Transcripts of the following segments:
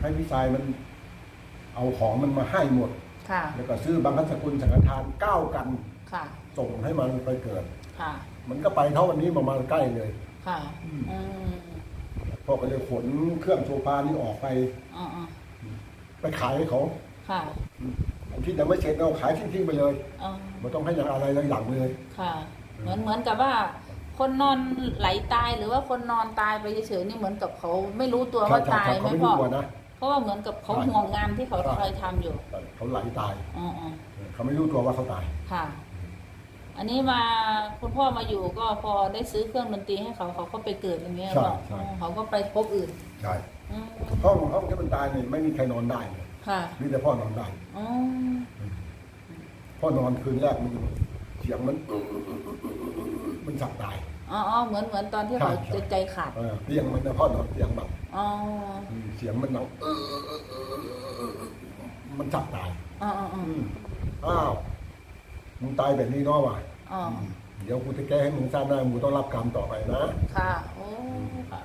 ให้พี่ชายมัน เอาของมันมาให้หมด ค่ะ แล้วก็ซื้อบางคัสกุลสังฆทานเก้ากัน ค่ะ ส่งให้มันไปเกิด ค่ะ มันก็ไปเท่าวันนี้ประมาณใกล้เลย ค่ะ อืม อืมพ่อก็เลยขนเครื่องโซฟานี่ออกไป อ๋ออ๋อไปขายให้เขาค่ะอืมอันที่ยังไม่เสร็จเราขายทิ้งๆไปเลยอ๋อไม่ต้องให้ยังอะไรเลยหลังเลย ค่ะ เหมือนเหมือนกับว่า คนนอนไหลตายหรือว่าคนนอนตายไปเฉยๆนี่เหมือนกับเขาไม่รู้ตัวว่าใช่ตายใช่ไหเขามไม่พ่รู้อ ตัวนะ เพราะว่าเหมือนกับเขาใช่ห่วงงานที่เขาใช่เคยทำอยู่แต่เขาไหลตายอ๋ออ๋อเขาไม่รู้ตัวว่าเขาตายค่ะ อันนี้มาคุณพ่อมาอยู่ก็พอได้ซื้อเครื่องดนตรีให้เขาเขาก็ไปเกิดอย่างเงี้ยใช่ก็ใช่อ๋อเขาก็ไปพบอื่นใช่อืมห้องห้องที่มันตายนี่ไม่มีใครนอนได้เลยค่ะมีแต่พ่อนอนได้อ๋อพ่อนอนคืนแรกมันเสียงมันมันสับตายอ๋ออ๋อเหมือนเหมือนตอนที่เขาใช่ใช่จะใจขาดเออเตียงมันนะพ่อนอนเตียงแบบ อ๋อเสียงมันดังเออมันสับตายอ๋ออ๋ออ๋ออ้าวมึงตายแบบนี้เนาะว่ะอ๋อเดี๋ยวกูจะแก้ให้มึงทราบหน้มึงต้องรับกรรมต่อไปนะ ค่ะโอ้ค่ะ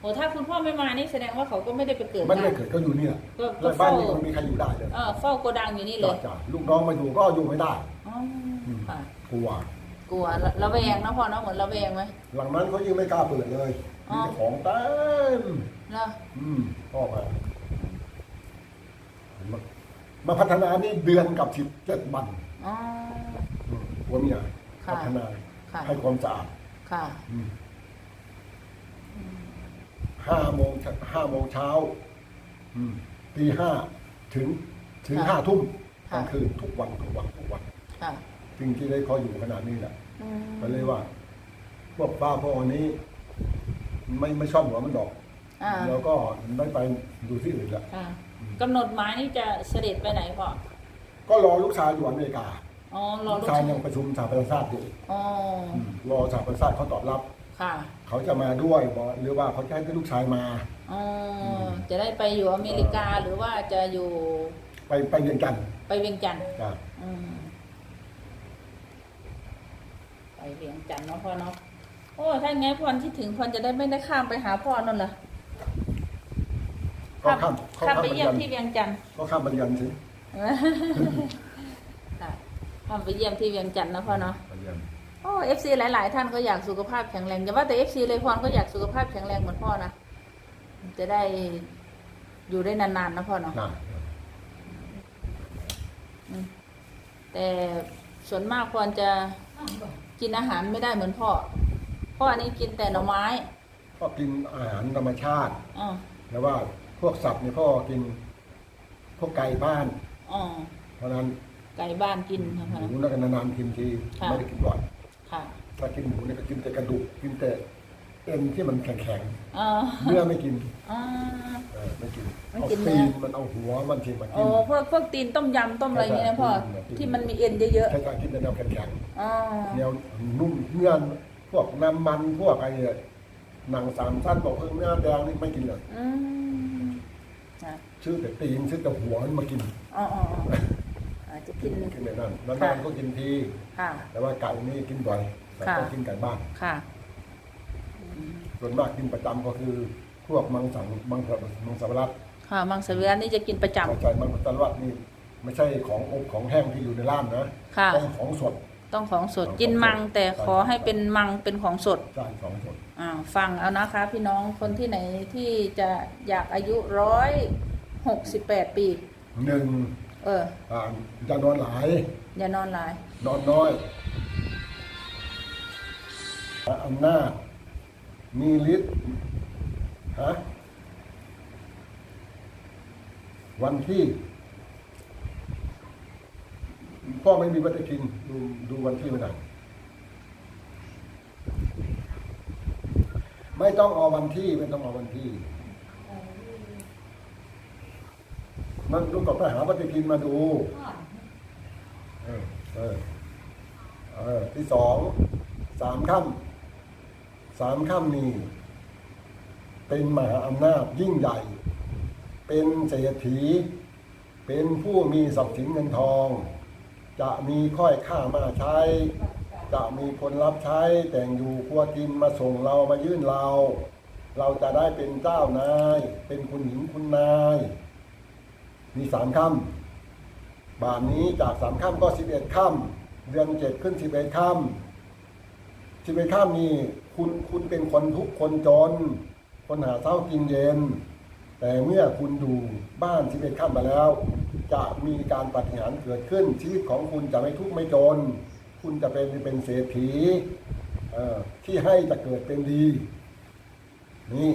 โอ้ถ้าคุณพ่อไม่มานี่แสดงว่าเขาก็ไม่ได้ไปเกิดมันไม่นะเกิดก็อยู่นี่แหละก็ก็แล้วบ้านนี้มันมีใครอยู่ได้เลยเออเฝ้าโกดังอยู่นี่เลยจ้าลูกน้องมาอยู่ก็อยู่ไม่ได้ค่ะกลัวกลัวระแวงนะพ่อเนาะเหมือนระแวงไหมหลังนั้นเขายิ่งไม่กล้าเปิดเลย มีอแต่ของเต็มเนาะอืมพ่อมามามาพัฒนานี่เดือนกับสิบเจ็ดวันอ๋อ อืมหัวเมียค่ะ พัฒนาค่ะให้ความสะอาดค่ะอืมห้าโมงห้าโมงเช้าอืมตีห้าถึงถึงค่ะห้าทุ่มกค่ะลางคืนทุกวันทุกวันทุกวันค่ะจริงที่ได้เขาอยู่ขนาดนี้แหละ อืม ก็เลยว่าพวกป้าพวกอันนี้ ไม่ไม่ชอบหัวมันดอก อ่าแล้วก็ไม่ไปดูที่อื่นละค่ะกำหนดหมายนี่จะเสด็จไปไหนพ่อก็รอลูกชายอยู่อเมริกาอ๋อรอลูลูกกชาชายยยังประชุมสหประชาชาติอยู่อ๋ออืมรอสหประชาชาติเขาตอบรับ ค่ะเขาจะมาด้วยบอกหรือว่าเขาจะให้ลูกชายมา อ๋อจะได้ไปอยู่อเมริกาหรือว่าจะอยู่ไปไปเรียนกันทร์ไปเวียงจันทร์จ้ะอืมไปเวียงจันทร์เนาะพ่อเนาะโอ้ถ้าอย่างงั้นพรที่ถึงพรจะได้ไม่ได้ข้ามไปหาพ่อนั่นเหรอก็ข้ามเขาข้ามข้ามไปไปเยี่เรียยมนที่เวียงจันทร์ก็ข้ามไปเรียนสิค่ะข้ามไปเยี่ยมที่เวียงจันทร์นะพ่อเนาะไปเรียนโอ้เอฟซีหลาย ๆ ท่านก็อยากสุขภาพแข็งแรงอย่าว่าแต่เอฟซีเลยพรก็อยากสุขภาพแข็งแรงเหมือนพ่อนะจะได้อยู่ได้นาน ๆ นะพ่อเนาะนะแต่ส่วนมากพรจะกินอาหารไม่ได้เหมือนพ่อ พ่ออันนี้กินแต่หน่อไม้ก็กินอาหารธรรมชาติอ๋อแล้วว่าพวกสัตว์เนี่ยพ่อกิน พวกไก่บ้าน อ๋อเพราะฉะนั้นไก่บ้านกินนะหคะมูแล้วก็นานๆกินทีค่ะ ไม่ได้กินบ่อยค่ะถ้ากินหมูเนี่ยก็กินแต่กระดูกกินแต่เอ็นที่มันแข็งอ๋อๆเนื้อไม่กินอ๋อ เออไม่กินไม่เอากินเนื้ตีอ นมันเอาหัวมันทีมาโอ้กินพวกพวกตีนต้มยำต้มอะไรอย่างเงี้ยนะพ่อใช่ใช่ ที่มันมีเอ็นเยอะใช้การกินแต่แนวแข็งๆอ๋อๆแนวนุ่มเนื้อ พวกน้ำมันพวกอะไรเนี่ยหนังสามสั้นบอกเพิ่มเนื้อแดงนี่ไม่กินเลยอืมค่ะชื่อแต่ตีนชื่อแต่หัวมันมากินอ๋ออ๋ออ๋ออาจจะกิน กินแบบนั้นนานค่ะๆก็กินที ค่ะ แต่ว่าไก่นี่กินบ่อยแต่ค่ะก็กินไก่บ้านค่ะส่วนมากกินประจำก็คือพวกมังสังมังสวิมังสวิรัตค่ะมังสวิรัตนี่จะกินประจำเข้าใจมังสวิรัตนี่ไม่ใช่ของอบของแห้งที่อยู่ในร้านนะค่ะ ต้องของสด ต้องของสดของสดกินมัง แต่ใช่ขอให้เป็นมังเป็นของสดใช่ของสดอ่าฟังเอานะคะ พี่น้องคนที่ไหนที่จะอยากอายุร้อยหกสิบแปดปี หนึ่งเออ อ่าจะนอนหลาย อย่านอนหลาย นอนน้อยอำนาจมีฤทธิ์ฮะวันที่ พ่อไม่มีปฏิทินดูดูวันที่ไม่ได้ไม่ต้องเอาวันที่ไม่ต้องเอาวันที่ มันลูกก็ไปหาปฏิทินมาดูเออเออเออที่สองสามค่ำสามค่ำนี่เป็นมหาอำนาจยิ่งใหญ่ เป็นเศรษฐี เป็นผู้มีทรัพย์สินเงินทอง จะมีค่อยข้ามาใช้ จะมีคนรับใช้แต่งอยู่ครัวกินมาส่งเรามายื่นเรา เราจะได้เป็นเจ้านาย เป็นคุณหญิงคุณนาย มีสามค่ำบานนี้จากสามค่ำก็สิบเอ็ดค่ำเดือนเจ็ดขึ้นสิบเอ็ดค่ำสิบเอ็ดค่ำนี่คุณคุณเป็นคนทุกคนจน คนหาเช้ากินเย็น แต่เมื่อคุณอยู่บ้านสิบเอ็ดค่ำมาแล้ว จะมีการปฏิหารเกิดขึ้น ชีวิตของคุณจะไม่ทุกข์ไม่จน คุณจะเป็นเป็นเศรษฐีที่ให้จะเกิดเป็นดี นี่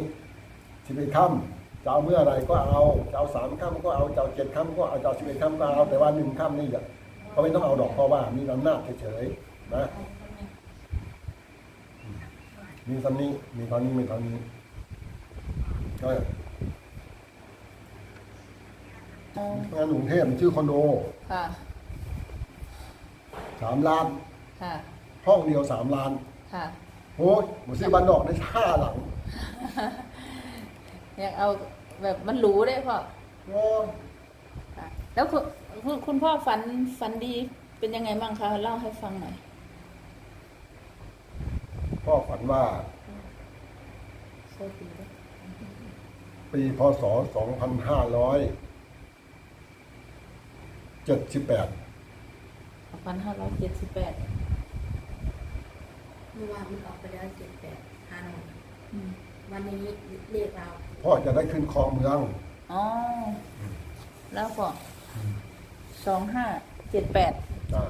สิบเอ็ดค่ำจะเอาเมื่อไรก็เอาจะเอาสามค่ำก็เอาจะเอาเจ็ดค่ำก็เอาจะเอาสิบเอ็ดค่ำก็เอาแต่ว่าหนึ่งค่ำนี่อย่าก็ไม่ต้องเอาดอกเพราะว่ามีอำนาจเฉยๆนะมีตอนนี้มีตอนนี้มีตอนนี้ก็ งานกรุงเทพมันชื่อคอนโดสามล้านห้องเดียวสามล้านโอ้ยหมดสิบันดอกได้ห้าหลังอยากเอาแบบมันหรูได้พ่อแล้วคุณคุณพ่อฝันฝันดีเป็นยังไงบ้างคะเล่าให้ฟังหน่อย พ่อฝันว่าโชคดีด้วยปีพศ 2500 เจ็ดสิบแปดพันห้าร้อยเจ็ดสิบแปดเมื่อวานมันออกไปแล้วเจ็ดแปดฮานอยวันนี้เลขเราพ่อจะได้ขึ้นครองเมืองอ๋อแล้วก็สองห้าเจ็ดแปดอ่า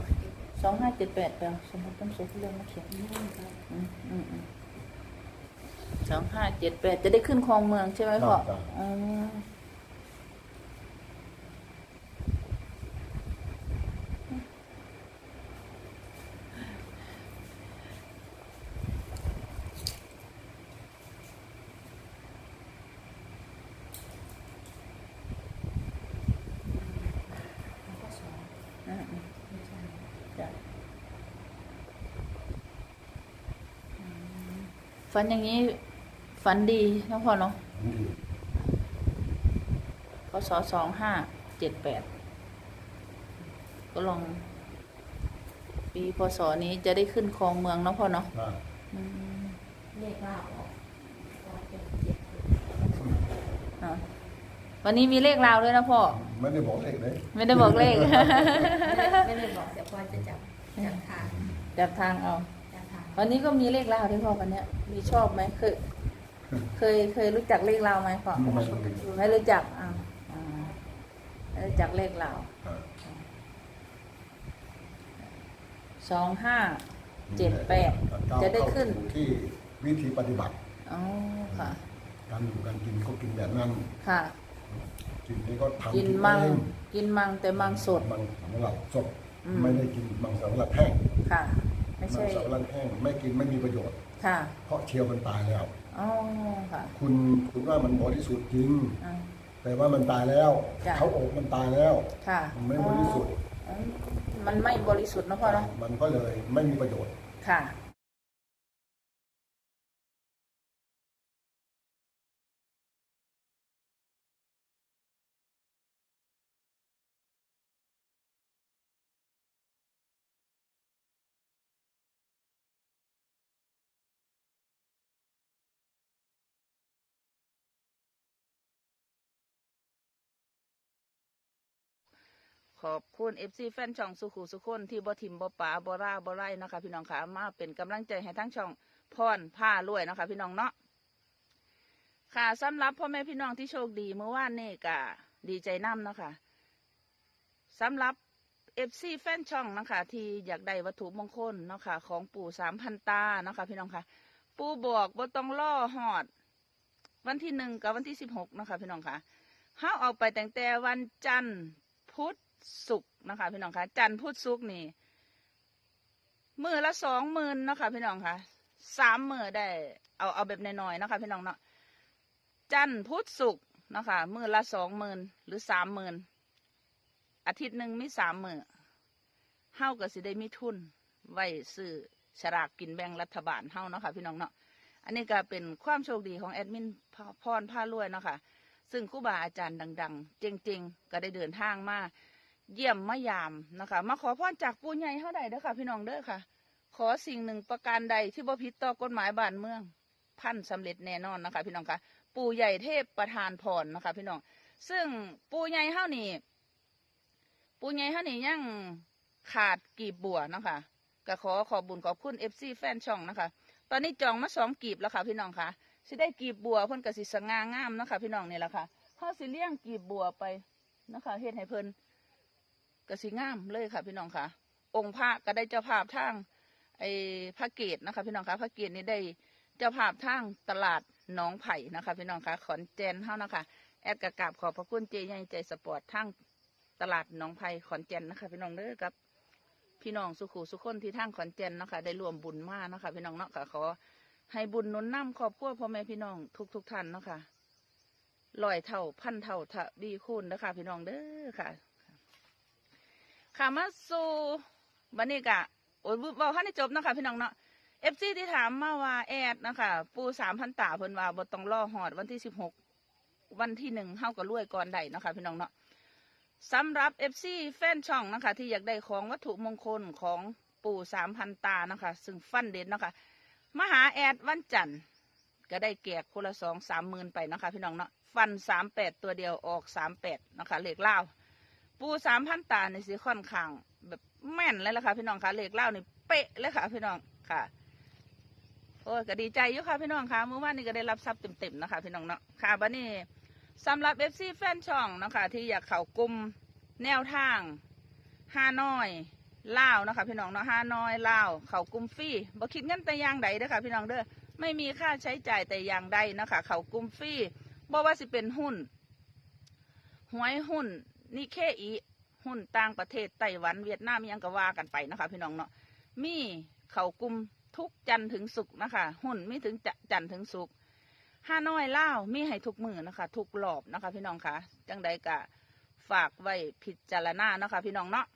สองห้าเจ็ดแปดแปลสมมติต้องเช็คเรื่องมาเขียนไม่ได้ครับอืมอืมอืมสองห้าเจ็ดแปดจะได้ขึ้นคลองเมืองใช่ไหมพ่ออ๋อแล้วก็สอง อืมอืม ไม่ใช่ จ้ะอืม ฝันอย่างนี้ ฝันดีเนาะพ่อเนาะดีพศสองห้าเจ็ดแปดก็ลอง ปีพศนี้จะได้ขึ้นคลองเมืองเนาะพ่อเนาะอ่าอืมเลขเราออกออกเป็นเจ็ดอะวันนี้มีเลขราวด้วยนะพ่อ ไม่ได้บอกเลขเลยไม่ได้บอกเลข ไม่ได้ไม่ได้บอกเดี๋ยวพอจะจับจับทาง จับทางเอาจับทาง วันนี้ก็มีเลขราวด้วยพ่อวันเนี้ยมีชอบไหมเคยเคยเคยรู้จักเลขราวไหมพ่อไม่รู้ไม่รู้จักอ่าอ่าไม่รู้จักเลขราวอ่าสองห้าเจ็ดแปดก้าวจะได้ขึ้นเข้าสู่ที่วิธีปฏิบัติอ๋อค่ะการอยู่การกินก็กินแบบนั้นค่ะกินนี้ก็ทำกินมังเองกินมังแต่มังสดมังสำหรับสดอืมไม่ได้กินมังสำหรับแห้งค่ะ ไม่มัใช่งสำหรับแห้งไม่กินไม่มีประโยชน์ ค่ะเพราะเชียวมันตายแล้ว อ๋อค่ะคุณคุณว่ามันบริสุทธิ์จริง อ่า แต่ว่ามันตายแล้ว จ้ะ เขาอกมันตายแล้ว ค่ะมันไม่บริสุทธิ์ อ๋อมันไม่บริสุทธิ์เนอะพ่อเนาะมันก็เลยไม่มีประโยชน์ ค่ะ อบคุณเอฟซีแฟนช่องสุขุสุคนที่บ่ทิมบ่ป๋าบ่ร่าบ่ไร่นะคะพี่น้องค่ะมาเป็นกำลังใจให้ทั้งช่องพรผ้ารวยนะคะพี่น้องเนาะค่ะสำหรับพ่อแม่พี่น้องที่โชคดีเมื่อวานนี่ก็ดีใจน้ำเนาะค่ะสำหรับเอฟซีแฟนช่องนะคะที่อยากได้วัตถุมงคลเนาะค่ะของปู่สามพันตานะคะพี่น้องค่ะ ปู่บอกบ่ต้องล่อหอด วันที่หนึ่งกับวันที่สิบหกนะคะพี่น้องค่ะเฮาเอาไปแต่งแต่วันจันทร์พุธ ศุกร์นะคะ พี่น้องคะจันทร์พุธศุกร์นี่มือละสองหมื่นนะคะพี่น้องคะสามมือได้เอาเอาแบบน้อยๆนะคะพี่น้องเนาะจันทร์พุธศุกร์นะคะมือละสองหมื่นหรือสามหมื่นอาทิตย์หนึ่งมีสามมือเฮาก็สิได้มีทุน ไว้ซื้อฉลากกินแบ่งรัฐบาลเฮาเนาะค่ะพี่น้องเนาะอันนี้ก็เป็นความโชคดีของแอดมินพพรผ้ารวยเนาะค่ะซึ่งครูบาอาจารย์ดังๆเจ๋งๆ ก็ได้เดินทางมา เยี่ยมมายามนะคะ มาขอพรจากปู่ใหญ่เท่าใดเด้อค่ะ พี่น้องเด้อค่ะ ขอสิ่งหนึ่งประการใดที่บ่ผิดต่อกฎหมายบ้านเมืองพันธุ์สำเร็จแน่นอนนะคะ พี่น้องคะปู่ใหญ่เทพประธานพรนะคะ พี่น้อง ซึ่งปู่ใหญ่เฮานี่ปู่ใหญ่เฮานี่ยังขาดกีบบัวนะคะก็ขอขอบบุญขอบคุณเอฟซีแฟนช่องนะคะ ตอนนี้จองมาสองกีบแล้วค่ะ พี่น้องคะสิได้กีบบัวเพิ่นก็สิสง่างามนะคะ พี่น้องนี่แหละค่ะเฮาสิเลี้ยงกีบบัวไปนะคะเฮ็ดให้เพิ่น ก็สิงามเลยค่ะ พี่น้องค่ะ องค์พระก็ได้เจ้าภาพทางไอ้พระเกตนะคะ พี่น้องคะพระเกตนี่ได้เจ้าภาพทางตลาดหนองไผ่นะคะ พี่น้องคะขอนแก่นเฮานะคะแอดกระกาบขอบพระคุณเจใหญ่ใจสปอร์ตทางตลาดหนองไผ่ขอนแก่นนะคะ พี่น้องเด้อกับพี่น้องสุขุสุขคนที่ทางขอนแก่นนะคะ ได้รวมบุญมาเนะคะ พี่น้องเนาะค่ะขอให้บุญนุนนำครอบครัวพ่อแม่พี่น้องทุกทุกท่านเนาะค่ะลอยเท่าพันเท่าทวีคูณนะคะ พี่น้องเด้อค่ะ ค่ะมาสู่วันนี้กะโอ้ยบอกให้จบนะคะพี่น้องเนาะเอฟซีที่ถามมาว่าแอดนะคะปูสามพันตาเพิ่นว่าบ่ต้องรอหอดวันที่สิบหกวันที่หนึ่งเฮาก็รวยก่อนได้นะคะพี่น้องเนาะสำหรับ FC แฟนช่องนะคะ ที่อยากได้ของวัตถุมงคลของปู่สามพันตานะคะซึ่งฟันเด่นนะคะมหาแอดวันจันทร์ก็ได้แกกคนละสองสามหมื่นไปนะคะพี่น้องเนาะฟันสามแปดตัวเดียวออกสามแปดนะคะเลขเล่า ปูสามพันตาในสีค่อนข้างแบบแม่นเลยล่ะค่ะ พี่น้องค่ะเลขเล่านี่เป๊ะเลยค่ะ พี่น้องค่ะ โอ้ยก็ดีใจอยู่ค่ะพี่น้องค่ะเมื่อวานนี้ก็ได้รับทรัพย์เต็มๆนะคะพี่น้องเนาะค่ะบัดนี้สำหรับเอฟซีแฟนช่องนะคะที่อยากเข้ากลุ่มแนวทางฮานอยเลานะคะพี่น้องเนาะฮานอยเลาเข้ากลุ่มฟรีบ่คิดเงินแต่ยางใดเด้อค่ะพี่น้องเด้อไม่มีค่าใช้จ่ายแต่อย่างใดนะคะ เข้ากลุ่มฟรีบ่ว่าสิเป็นหุ้นหวยหุ้น นี่เคอีหุ้นต่างประเทศไต้หวันเวียดนามยังก็ว่ากันไปนะคะพี่น้องเนาะมีเขากลุ่มทุกจันถึงสุกนะคะ หุ้นมีถึงจ,จันถึงสุกห้าน้อยเล่ามีให้ทุกมือนะคะ ทุกหลอบนะคะ พี่น้องคะจังใดกะฝากไว้พิจารณานะคะ พี่น้องเนาะ